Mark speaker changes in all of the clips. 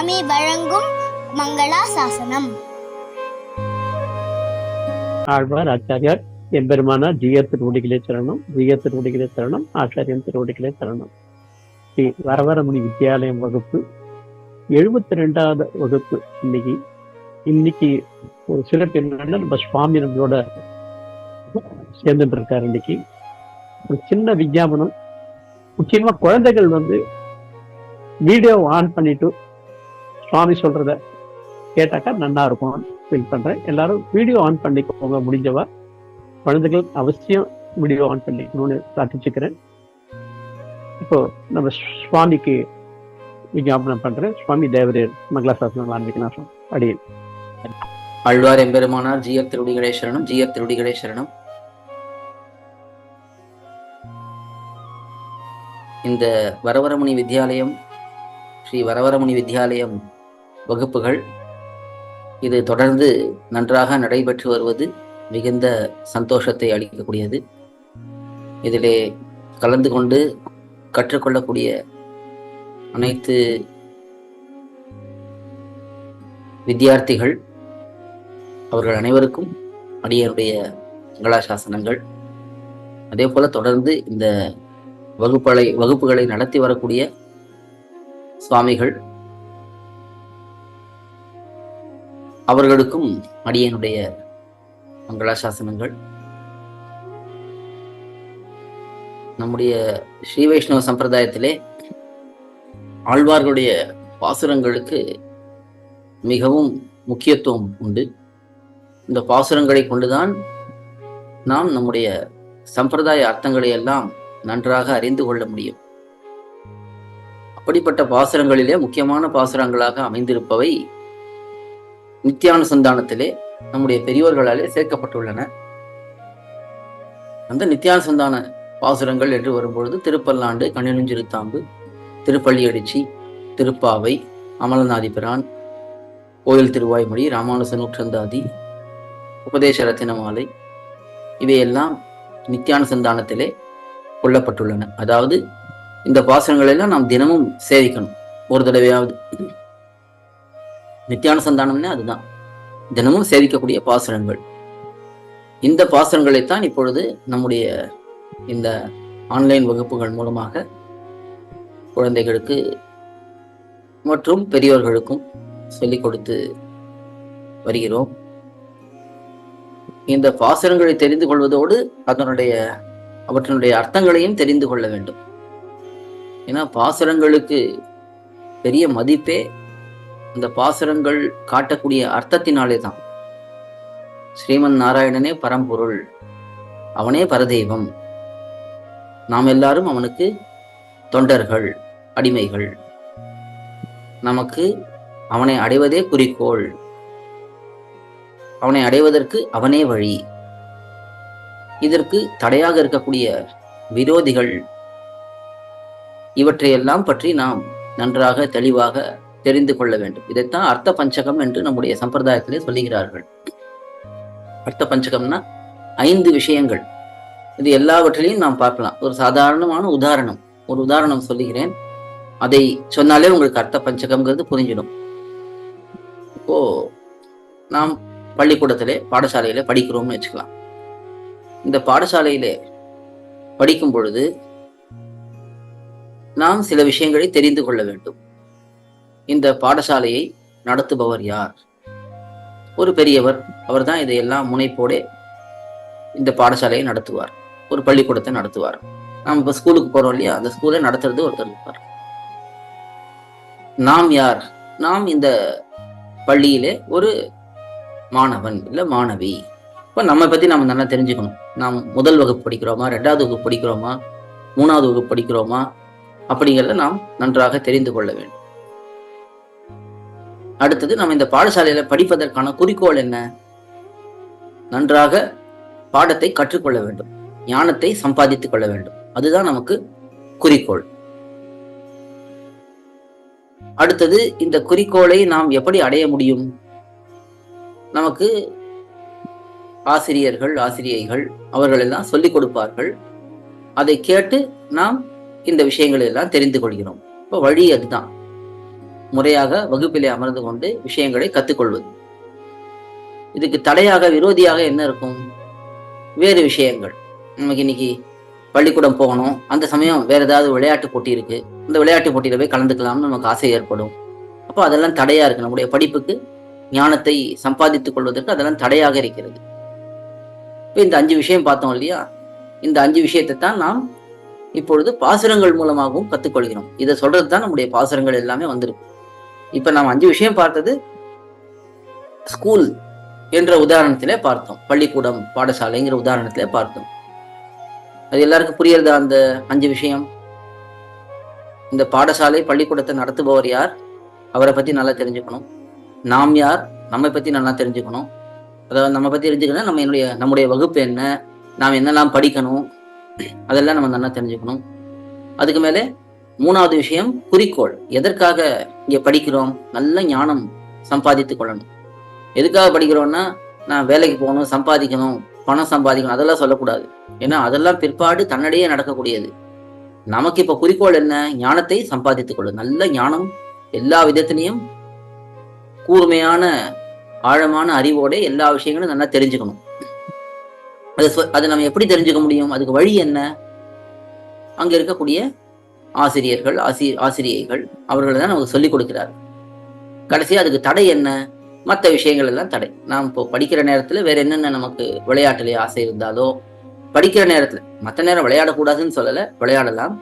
Speaker 1: சுவாமி வழங்கும் மங்களா சாசனம்
Speaker 2: ஆழ்வார் ஆச்சாரியார் எம்பெருமானார் ஜியர் திருவடிகளே சரணம் ஜியர் திருவடிகளே சரணம் ஆச்சாரியன் திருவடிகளே சரணம். ஸ்ரீ வரவரமுனி வித்யாலயம் வகுப்பு எழுபத்தி ரெண்டாவது வகுப்பு இன்னைக்கு. இன்னைக்கு ஒரு சிறப்பு என்னன்னா நம்ம சுவாமி நம்மளோட சேர்ந்துட்டு இருக்காரு இன்னைக்கு. ஒரு சின்ன விஞ்ஞாபனம். முக்கியமா குழந்தைகள் வந்து வீடியோ ஆன் பண்ணிட்டு சுவாமி சொல்றத கேட்டாக்கா நல்லா இருக்கும். ஃபீல் பண்றேன். எல்லாரும் வீடியோ ஆன் பண்ணிக்கோங்க. முடிஞ்சவா? குழந்தைகள் அவசியம் வீடியோ ஆன் பண்ணிக்கணும்னு பிரார்த்திச்சுக்கிறேன். இப்போ நம்ம சுவாமிக்கு விஞ்ஞாபனம் பண்றேன். சுவாமி தேவரேர் மங்களாசாசனம் ஆரம்பிக்கலாம். அடியேன்
Speaker 3: அழ்வார் எம்பெருமானார் ஜியர் திருடிகளே சரணம் ஜியர் திருடிகளே சரணம் இந்த வரவரமுனி வித்யாலயம் ஸ்ரீ வரவரமுனி வித்யாலயம் வகுப்புகள். இது தொடர்ந்து நன்றாக நடைபெற்று வருவது மிகுந்த சந்தோஷத்தை அளிக்கக்கூடியது. இதிலே கலந்து கொண்டு கற்றுக்கொள்ளக்கூடிய அனைத்து வித்தியார்த்திகள் அவர்கள் அனைவருக்கும் அடியனுடைய மங்களாசாசனங்கள். அதே போல தொடர்ந்து இந்த வகுப்பலை வகுப்புகளை நடத்தி வரக்கூடிய சுவாமிகள் அவர்களுக்கும் அடியனுடைய மங்களாசாசனங்கள். நம்முடைய ஸ்ரீ வைஷ்ணவ சம்பிரதாயத்திலே ஆழ்வார்களுடைய பாசுரங்களுக்கு மிகவும் முக்கியத்துவம் உண்டு. இந்த பாசுரங்களை கொண்டுதான் நாம் நம்முடைய சம்பிரதாய அர்த்தங்களை எல்லாம் நன்றாக அறிந்து கொள்ள முடியும். அப்படிப்பட்ட பாசுரங்களிலே முக்கியமான பாசுரங்களாக அமைந்திருப்பவை நித்தியானுசந்தானத்திலே நம்முடைய பெரியோர்களாலே சேர்க்கப்பட்டுள்ளன. அந்த நித்தியானுசந்தான பாசுரங்கள் என்று வரும்பொழுது திருப்பல்லாண்டு கண்ணினுஞ்சிருத்தாம்பு திருப்பள்ளியடிச்சி திருப்பாவை அமலநாதிபிரான் கோயில் திருவாய்மொழி ராமானுச நூற்றந்தாதி உபதேச ரத்தின மாலை இவையெல்லாம் நித்தியானுசந்தானத்திலே கொல்லப்பட்டுள்ளன. அதாவது இந்த பாசனங்களெல்லாம் நாம் தினமும் சேவிக்கணும். ஒரு தடவையாவது. நித்தியானுசந்தானம்னே அதுதான். தினமும் சேவிக்கக்கூடிய பாசனங்கள் இந்த பாசனங்களைத்தான் இப்பொழுது நம்முடைய இந்த ஆன்லைன் வகுப்புகள் மூலமாக குழந்தைகளுக்கு மற்றும் பெரியோர்களுக்கும் சொல்லிக் கொடுத்து வருகிறோம். இந்த பாசுரங்களை தெரிந்து கொள்வதோடு அதனுடைய அவற்றினுடைய அர்த்தங்களையும் தெரிந்து கொள்ள வேண்டும். ஏன்னா பாசுரங்களுக்கு பெரிய மதிப்பே இந்த பாசுரங்கள் காட்டக்கூடிய அர்த்தத்தினாலே தான். ஸ்ரீமன் நாராயணனே பரம்பொருள் அவனே பரதெய்வம். நாம் எல்லாரும் அவனுக்கு தொண்டர்கள் அடிமைகள். நமக்கு அவனை அடைவதே குறிக்கோள். அவனை அடைவதற்கு அவனே வழி. இதற்கு தடையாக இருக்கக்கூடிய விரோதிகள். இவற்றையெல்லாம் பற்றி நாம் நன்றாக தெளிவாக தெரிந்து கொள்ள வேண்டும். இதைத்தான் அர்த்த பஞ்சகம் என்று நம்முடைய சம்பிரதாயத்திலே சொல்லுகிறார்கள். அர்த்த பஞ்சகம்னா ஐந்து விஷயங்கள். இது எல்லாவற்றிலையும் நாம் பார்க்கலாம். ஒரு சாதாரணமான உதாரணம். ஒரு உதாரணம் சொல்லுகிறேன். அதை சொன்னாலே உங்களுக்கு அர்த்த பஞ்சகம்ங்கிறது புரிஞ்சிடும். இப்போ நாம் பள்ளிக்கூடத்திலே பாடசாலையில படிக்கிறோம்னு வச்சுக்கலாம். இந்த பாடசாலையிலே படிக்கும் பொழுது நாம் சில விஷயங்களை தெரிந்து கொள்ள வேண்டும். இந்த பாடசாலையை நடத்துபவர் யார்? ஒரு பெரியவர் அவர் தான் இதையெல்லாம் முனைப்போடே இந்த பாடசாலையை நடத்துவார். ஒரு பள்ளிக்கூடத்தை நடத்துவார். நாம் இப்போ ஸ்கூலுக்கு போகிறோம் இல்லையா? அந்த ஸ்கூலை நடத்துறது ஒருத்தர் இருப்பார். நாம் யார்? நாம் இந்த பள்ளியிலே ஒரு மாணவன் இல்லை மாணவி. இப்போ நம்ம பற்றி நம்ம நல்லா தெரிஞ்சுக்கணும். நாம் முதல் வகுப்பு படிக்கிறோமா? ரெண்டாவது வகுப்பு படிக்கிறோமா? மூணாவது வகுப்பு படிக்கிறோமா? அப்படிங்கிறத நாம் நன்றாக தெரிந்து கொள்ள வேண்டும். அடுத்தது நம்ம இந்த பாடசாலையில படிப்பதற்கான குறிக்கோள் என்ன? நன்றாக பாடத்தை கற்றுக்கொள்ள வேண்டும். ஞானத்தை சம்பாதித்துக் கொள்ள வேண்டும். அதுதான் நமக்கு குறிக்கோள். அடுத்தது இந்த குறிக்கோளை நாம் எப்படி அடைய முடியும்? நமக்கு ஆசிரியர்கள் ஆசிரியைகள் அவர்கள் எல்லாம் சொல்லிக் கொடுப்பார்கள். அதை கேட்டு நாம் இந்த விஷயங்களை எல்லாம் தெரிந்து கொள்கிறோம். இப்போ வழி அதுதான். முறையாக வகுப்பிலே அமர்ந்து கொண்டு விஷயங்களை கற்றுக்கொள்வது இதுக்கு தடையாக விரோதியாக என்ன இருக்கும்? வேறு விஷயங்கள். நமக்கு இன்னைக்கு பள்ளிக்கூடம் போகணும். அந்த சமயம் வேற ஏதாவது விளையாட்டு போட்டி இருக்கு. அந்த விளையாட்டு போட்டியில போய் கலந்துக்கலாம்னு நமக்கு ஆசை ஏற்படும். அப்போ அதெல்லாம் தடையா இருக்கு. நம்முடைய படிப்புக்கு ஞானத்தை சம்பாதித்துக் கொள்வதற்கு அதெல்லாம் தடையாக இருக்கிறது. இப்போ இந்த அஞ்சு விஷயம் பார்த்தோம் இல்லையா? இந்த அஞ்சு விஷயத்தை தான் நாம் இப்பொழுது பாசுரங்கள் மூலமாகவும் கற்றுக்கொள்கிறோம் இதை சொல்றது தான் நம்முடைய பாசுரங்கள் எல்லாமே வந்திருக்கு. இப்ப நாம் அஞ்சு விஷயம் பார்த்தது ஸ்கூல் என்ற உதாரணத்திலே பார்த்தோம். பள்ளிக்கூடம் பாடசாலைங்கிற உதாரணத்திலே பார்த்தோம். அது எல்லாருக்கும் புரியறதா அந்த அஞ்சு விஷயம்? இந்த பாடசாலை பள்ளிக்கூடத்தை நடத்துபவர் யார்? அவரை பத்தி நல்லா தெரிஞ்சுக்கணும். நாம் யார்? நம்மை பத்தி நல்லா தெரிஞ்சுக்கணும். அதாவது நம்ம பத்தி தெரிஞ்சுக்கணும் நம்ம என்னுடைய நம்முடைய வகுப்பு என்ன? நாம் என்னெல்லாம் படிக்கணும்? அதெல்லாம் நம்ம நல்லா தெரிஞ்சுக்கணும். அதுக்கு மேலே மூணாவது விஷயம் குறிக்கோள். எதற்காக இங்க படிக்கிறோம்? நல்ல ஞானம் சம்பாதித்துக் கொள்ளணும். எதுக்காக படிக்கிறோம்னா நான் வேலைக்கு போகணும் சம்பாதிக்கணும் பணம் சம்பாதிக்கணும் அதெல்லாம் சொல்லக்கூடாது. ஏன்னா அதெல்லாம் பிற்பாடு தன்னடையே நடக்கக்கூடியது. நமக்கு இப்ப குறிக்கோள் என்ன? ஞானத்தை சம்பாதித்துக் கொள்ளும் நல்ல ஞானம் எல்லா விதத்திலையும் கூர்மையான ஆழமான அறிவோட எல்லா விஷயங்களும் நல்லா தெரிஞ்சுக்கணும். அது சொ- நம்ம எப்படி தெரிஞ்சுக்க முடியும்? அதுக்கு வழி என்ன? அங்க இருக்கக்கூடிய ஆசிரியர்கள் ஆசி ஆசிரியைகள் அவர்கள் தான் நமக்கு சொல்லிக் கொடுக்கிறார் கடைசியாக அதுக்கு தடை என்ன? மற்ற விஷயங்கள் எல்லாம் தடை. நாம் இப்போ படிக்கிற நேரத்தில் வேற என்னென்ன நமக்கு விளையாட்டுலேயே ஆசை இருந்தாலோ படிக்கிற நேரத்தில் மற்ற நேரம் விளையாடக்கூடாதுன்னு சொல்லலை விளையாடலாம்.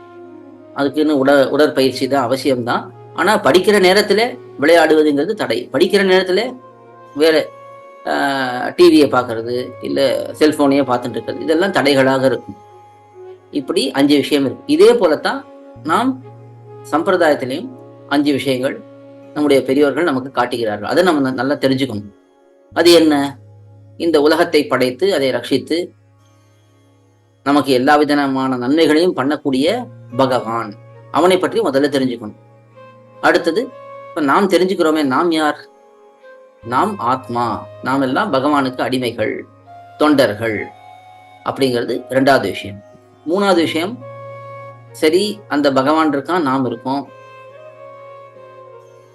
Speaker 3: அதுக்குன்னு உட உடற்பயிற்சி தான் அவசியம்தான். ஆனால் படிக்கிற நேரத்தில் விளையாடுவதுங்கிறது தடை. படிக்கிற நேரத்தில் வேற டிவியை பார்க்கறது இல்லை செல்ஃபோனையே பார்த்துட்டு இருக்கிறது இதெல்லாம் தடைகளாக இருக்கும். இப்படி அஞ்சு விஷயம் இருக்கு. இதே போலத்தான் நாம் சம்பிரதாயத்திலையும் அஞ்சு விஷயங்கள் நம்முடைய பெரியோர்கள் நமக்கு காட்டுகிறார்கள். அதை நம்ம நல்லா தெரிஞ்சுக்கணும். அது என்ன? இந்த உலகத்தை படைத்து அதை ரட்சித்து நமக்கு எல்லா விதமான நன்மைகளையும் பண்ணக்கூடிய பகவான். அவனை பற்றி முதல்ல தெரிஞ்சுக்கணும். அடுத்தது இப்போ நாம் தெரிஞ்சுக்கிறோமே நாம் யார்? நாம் ஆத்மா. நாம் எல்லாம் பகவானுக்கு அடிமைகள் தொண்டர்கள். அப்படிங்கிறது ரெண்டாவது விஷயம். மூணாவது விஷயம் சரி அந்த பகவான் இருக்கான் நாம் இருக்கோம்.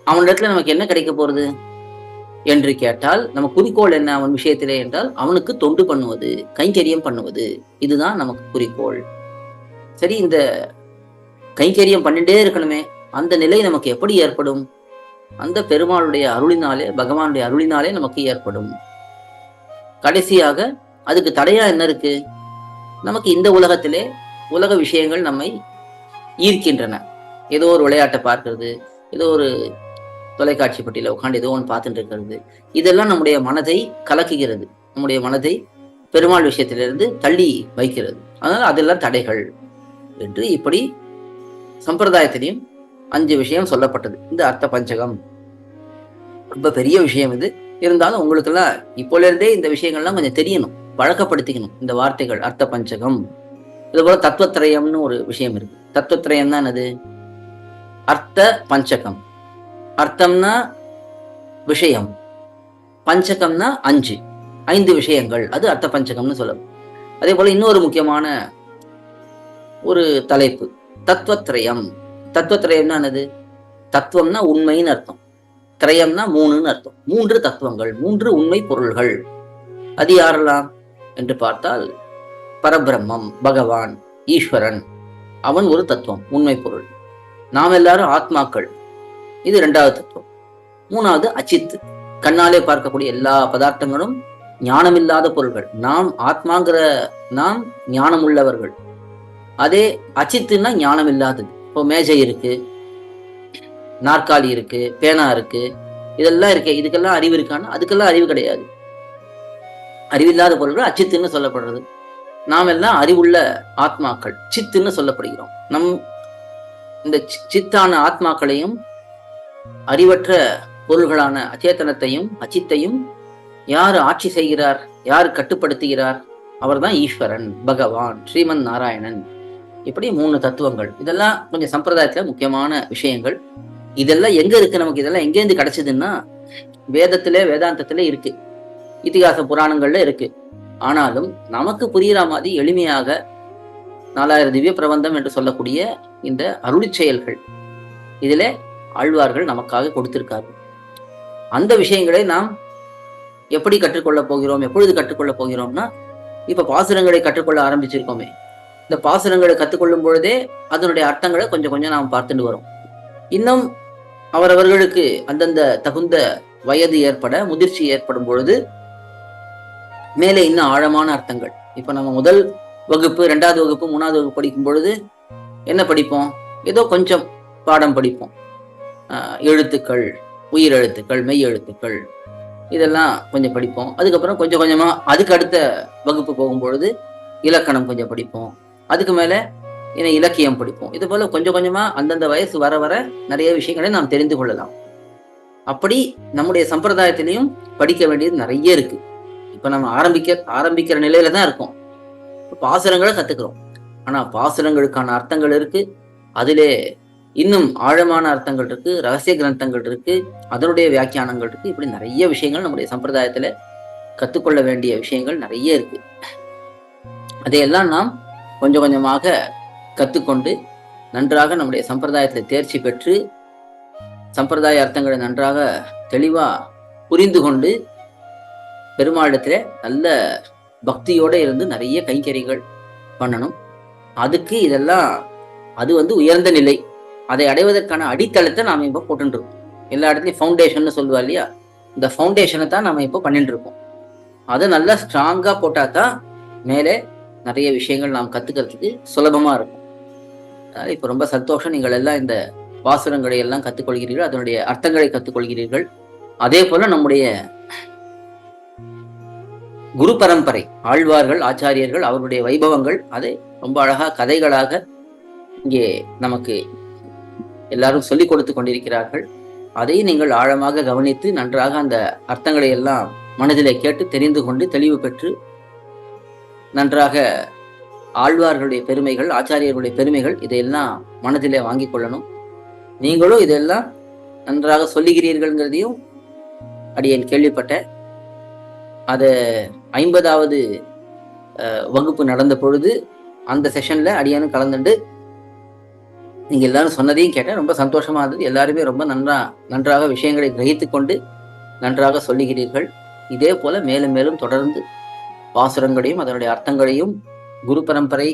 Speaker 3: அவனிடத்துல நமக்கு என்ன கிடைக்க போறது? என்று கேட்டால் நம்ம குறிக்கோள் என்ன அவன் விஷயத்திலே என்றால் அவனுக்கு தொண்டு பண்ணுவது கைங்கரியம் பண்ணுவது இதுதான் நமக்கு குறிக்கோள். சரி இந்த கைங்கரியம் பண்ணிட்டே இருக்கணுமே அந்த நிலை நமக்கு எப்படி ஏற்படும்? அந்த பெருமாளுடைய அருளினாலே பகவானுடைய அருளினாலே நமக்கு ஏற்படும். கடைசியாக அதுக்கு தடையா என்ன இருக்கு? நமக்கு இந்த உலகத்திலே உலக விஷயங்கள் நம்மை ஈர்க்கின்றன. ஏதோ ஒரு விளையாட்டை பார்க்கறது ஏதோ ஒரு தொலைக்காட்சி பட்டியல உட்காந்து ஏதோ ஒன்று பார்த்துட்டு இருக்கிறது. இதெல்லாம் நம்முடைய மனதை கலக்குகிறது. நம்முடைய மனதை பெருமாள் விஷயத்திலிருந்து தள்ளி வைக்கிறது. அதனால் அதெல்லாம் தடைகள் என்று இப்படி சம்பிரதாயத்திலையும் அஞ்சு விஷயம் சொல்லப்பட்டது. இந்த அர்த்த பஞ்சகம். ரொம்ப பெரிய விஷயம் இது. இருந்தாலும் உங்களுக்கெல்லாம் இப்போலேருந்தே இந்த விஷயங்கள்லாம் கொஞ்சம் தெரியணும். பழக்கப்படுத்திக்கணும். இந்த வார்த்தைகள் அர்த்த பஞ்சகம். இது போல தத்துவத்திரயம்னு ஒரு விஷயம் இருக்கு. தத்துவத்திரயம் தான் அது அர்த்த பஞ்சகம். அர்த்தம்னா விஷயம். பஞ்சகம்னா அஞ்சு. ஐந்து விஷயங்கள். அது அர்த்த பஞ்சகம்னு சொல்லும் அதே போல இன்னொரு முக்கியமான ஒரு தலைப்பு. தத்துவத்திரயம். தத்துவத்திரயம்னா என்னது தத்துவம்னா உண்மைன்னு அர்த்தம். திரயம்னா மூணுன்னு அர்த்தம். மூன்று தத்துவங்கள். மூன்று உண்மை பொருள்கள். அது யாரெல்லாம்? என்று பார்த்தால் பரபிரம்மம் பகவான் ஈஸ்வரன் அவன் ஒரு தத்துவம் உண்மை பொருள். நாம் எல்லாரும் ஆத்மாக்கள். இது இரண்டாவது தத்துவம். மூணாவது அச்சித்து. கண்ணாலே பார்க்கக்கூடிய எல்லா பதார்த்தங்களும் ஞானமில்லாத பொருள்கள். நாம் ஆத்மாங்கிற நாம் ஞானம் உள்ளவர்கள் அதே அச்சித்துன்னா ஞானம் இல்லாதது இப்போ மேஜை இருக்கு நாற்காலி இருக்கு பேனா இருக்கு இதெல்லாம் இருக்கு இதுக்கெல்லாம் அறிவு இருக்கான்னா அதுக்கெல்லாம் அறிவு கிடையாது. அறிவில்லாத பொருள்கள் அச்சித்துன்னு சொல்லப்படுறது. நாம் எல்லாம் அறிவுள்ள ஆத்மாக்கள். சித்துன்னு சொல்லப்படுகிறோம். நம் இந்த சி- சித்தான ஆத்மாக்களையும் அறிவற்ற பொருள்களான அச்சேத்தனத்தையும் அச்சித்தையும் யார் ஆட்சி செய்கிறார் யார் கட்டுப்படுத்துகிறார்? அவர்தான் ஈஸ்வரன் பகவான் ஸ்ரீமன் நாராயணன் இப்படி மூணு தத்துவங்கள். இதெல்லாம் கொஞ்சம் சம்பிரதாயத்துல முக்கியமான விஷயங்கள். இதெல்லாம் எங்க இருக்கு நமக்கு? இதெல்லாம் எங்கேருந்து கிடைச்சதுன்னா வேதத்திலே வேதாந்தத்திலே இருக்கு. இதிகாச புராணங்கள்ல இருக்கு. ஆனாலும் நமக்கு புரிகிற மாதிரி எளிமையாக நாலாயிரம் திவ்ய பிரபந்தம் என்று சொல்லக்கூடிய இந்த அருளி செயல்கள் இதில் ஆழ்வார்கள் நமக்காக கொடுத்திருக்கார்கள் அந்த விஷயங்களை நாம் எப்படி கற்றுக்கொள்ளப் போகிறோம் எப்பொழுது கற்றுக்கொள்ளப் போகிறோம்னா இப்போ பாசுரங்களை கற்றுக்கொள்ள ஆரம்பிச்சிருக்கோமே. இந்த பாசுரங்களை கற்றுக்கொள்ளும் பொழுதே அதனுடைய அர்த்தங்களை கொஞ்சம் கொஞ்சம் நாம் பார்த்துட்டு வரோம். இன்னும் அவரவர்களுக்கு அந்தந்த தகுந்த வயது ஏற்பட முதிர்ச்சி ஏற்படும் பொழுது மேலே இன்னும் ஆழமான அர்த்தங்கள். இப்போ நம்ம முதல் வகுப்பு ரெண்டாவது வகுப்பு மூணாவது வகுப்பு படிக்கும் பொழுது என்ன படிப்போம்? ஏதோ கொஞ்சம் பாடம் படிப்போம். எழுத்துக்கள் உயிர் எழுத்துக்கள் மெய் எழுத்துக்கள் இதெல்லாம் கொஞ்சம் படிப்போம். அதுக்கப்புறம் கொஞ்சம் கொஞ்சமாக அதுக்கு அடுத்த வகுப்பு போகும்பொழுது இலக்கணம் கொஞ்சம் படிப்போம். அதுக்கு மேலே இன இலக்கியம் படிப்போம். இது போல கொஞ்சம் கொஞ்சமா அந்தந்த வயசு வர வர நிறைய விஷயங்களை நாம் தெரிந்து கொள்ளலாம். அப்படி நம்முடைய சம்பிரதாயத்திலையும் படிக்க வேண்டியது நிறைய இருக்கு. இப்ப நம்ம ஆரம்பிக்க ஆரம்பிக்கிற நிலையில தான் இருக்கோம். பாசுரங்களை கத்துக்கிறோம். ஆனா பாசுரங்களுக்கான அர்த்தங்கள் இருக்கு. அதிலே இன்னும் ஆழமான அர்த்தங்கள் இருக்கு ரகசிய கிரந்தங்கள் இருக்கு அதனுடைய வியாக்கியானங்கள் இருக்கு. இப்படி நிறைய விஷயங்கள் நம்முடைய சம்பிரதாயத்துல கத்துக்கொள்ள வேண்டிய விஷயங்கள் நிறைய இருக்கு. அதையெல்லாம் நாம் கொஞ்சம் கொஞ்சமாக கத்துக்கொண்டு நன்றாக நம்முடைய சம்பிரதாயத்தில் தேர்ச்சி பெற்று சம்பிரதாய அர்த்தங்களை நன்றாக தெளிவாக புரிந்து கொண்டு பெருமாளிடத்துல நல்ல பக்தியோட இருந்து நிறைய கைங்கரிகள் பண்ணணும். அதுக்கு இதெல்லாம் அது வந்து உயர்ந்த நிலை. அதை அடைவதற்கான அடித்தளத்தை நாம இப்போ போட்டுருக்கோம் எல்லா இடத்துலையும் ஃபவுண்டேஷன் சொல்லுவா இல்லையா? இந்த ஃபவுண்டேஷனை தான் நம்ம இப்போ பண்ணிட்டு இருக்கோம் அதை நல்லா ஸ்ட்ராங்காக போட்டால் தான் மேலே நிறைய விஷயங்கள் நாம் கற்றுக்கிறதுக்கு சுலபமாக இருக்கும். அதனால இப்போ ரொம்ப சந்தோஷம். நீங்கள் எல்லாம் இந்த வாசுரங்களை எல்லாம் கற்றுக்கொள்கிறீர்கள் அதனுடைய அர்த்தங்களை கற்றுக்கொள்கிறீர்கள் அதே போல் நம்முடைய குரு பரம்பரை. ஆழ்வார்கள் ஆச்சாரியர்கள் அவருடைய வைபவங்கள் அதை ரொம்ப அழகா கதைகளாக இங்கே நமக்கு எல்லாரும் சொல்லிக் கொடுத்து கொண்டிருக்கிறார்கள். அதை நீங்கள் ஆழமாக கவனித்து நன்றாக அந்த அர்த்தங்களை எல்லாம் மனதிலே கேட்டு தெரிந்து கொண்டு தெளிவு பெற்று நன்றாக ஆழ்வார்களுடைய பெருமைகள் ஆச்சாரியர்களுடைய பெருமைகள் இதையெல்லாம் மனதிலே வாங்கிக் கொள்ளணும். நீங்களும் இதெல்லாம் நன்றாக சொல்லுகிறீர்கள்ங்கிறதையும் அடியேன் கேள்விப்பட்ட அதை ஐம்பதாவது வகுப்பு நடந்த பொழுது அந்த செஷன்ல அடியானும் கலந்துண்டு நீங்க எல்லாரும் சொன்னதையும் கேட்டேன். ரொம்ப சந்தோஷமா இருந்தது. எல்லாருமே ரொம்ப நன்றா நன்றாக விஷயங்களை கிரகித்து கொண்டு நன்றாக சொல்லுகிறீர்கள். இதே போல மேலும் மேலும் தொடர்ந்து பாசுரங்களையும் அதனுடைய அர்த்தங்களையும் குரு பரம்பரை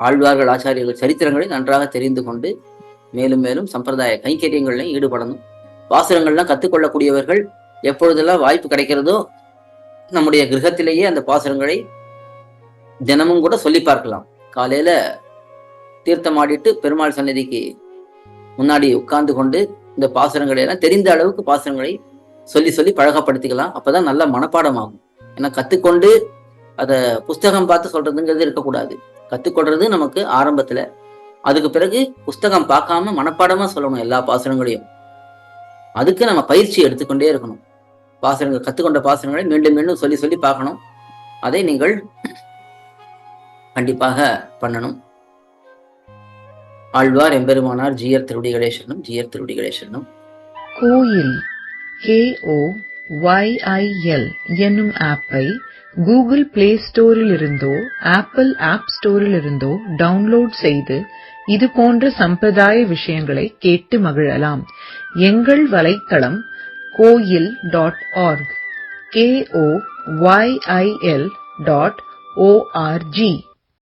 Speaker 3: ஆழ்வார்கள் ஆச்சாரியர்கள் சரித்திரங்களை நன்றாக தெரிந்து கொண்டு மேலும் மேலும் சம்பிரதாய கைங்கரியங்கள்லையும் ஈடுபடணும். பாசுரங்கள்லாம் கற்றுக்கொள்ளக்கூடியவர்கள் எப்பொழுதெல்லாம் வாய்ப்பு கிடைக்கிறதோ நம்முடைய கிரகத்திலேயே அந்த பாசுரங்களை தினமும் கூட சொல்லி பார்க்கலாம். காலையில தீர்த்தமாடிட்டு பெருமாள் சன்னதிக்கு முன்னாடி உட்கார்ந்து கொண்டு இந்த பாசுரங்களை எல்லாம் தெரிந்த அளவுக்கு பாசுரங்களை சொல்லி சொல்லி பழகப்படுத்திக்கலாம் அப்பதான் நல்ல மனப்பாடம் ஆகும் ஏன்னா கத்துக்கொண்டு அத புஸ்தகம் பார்த்து சொல்றதுங்கிறது இருக்கக்கூடாது. கத்துக்கொள்றது நமக்கு ஆரம்பத்துல. அதுக்கு பிறகு புஸ்தகம் பார்க்காம மனப்பாடமா சொல்லணும் எல்லா பாசுரங்களையும். அதுக்கு நம்ம பயிற்சி எடுத்துக்கொண்டே இருக்கணும். பாசனங்கள் கற்றுக்கொண்ட பாசனங்களை மீண்டும் மீண்டும் சொல்லி சொல்லி பார்க்கணும். அதை நீங்கள் கண்டிப்பாக பண்ணணும். ஆழ்வார் எம்பெருமானார் ஜியர் திருவடிகளே சரணம் ஜியர் திருவடிகளே சரணம்
Speaker 4: கோயில் KO YIL என்னும் ஆப்பை கூகுள் பிளே ஸ்டோரில் இருந்தோ ஆப்பிள் ஆப் ஸ்டோரில் இருந்தோ டவுன்லோட் செய்து இது போன்ற சம்பிரதாய விஷயங்களை கேட்டு மகிழலாம். எங்கள் வலைத்தளம் coil.org, K-O-Y-I-L dot O-R-G.